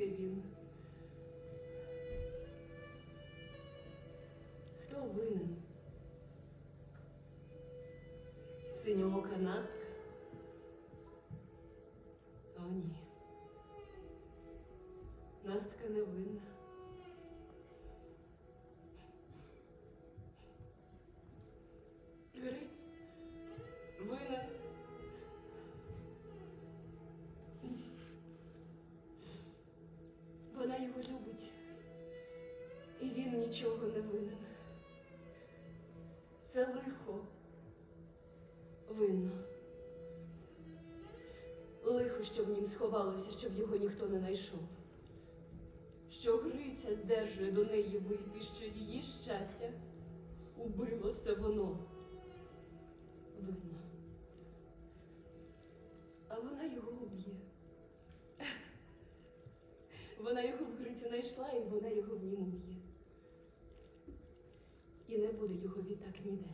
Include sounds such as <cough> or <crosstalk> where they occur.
прийде він. Хто винен? Синьоока Настка? О, ні. Настка не винна. Гриць винен. Нічого не винен. Це лихо винно. Лихо, що в нім сховалося, щоб його ніхто не знайшов. Що Гриця здержує до неї вийти, що її щастя убилося воно. Винно. А вона його уб'є. <laughs> Вона його в Грицю знайшла, і вона його в нім уб'є. І не буде його відтак ніде.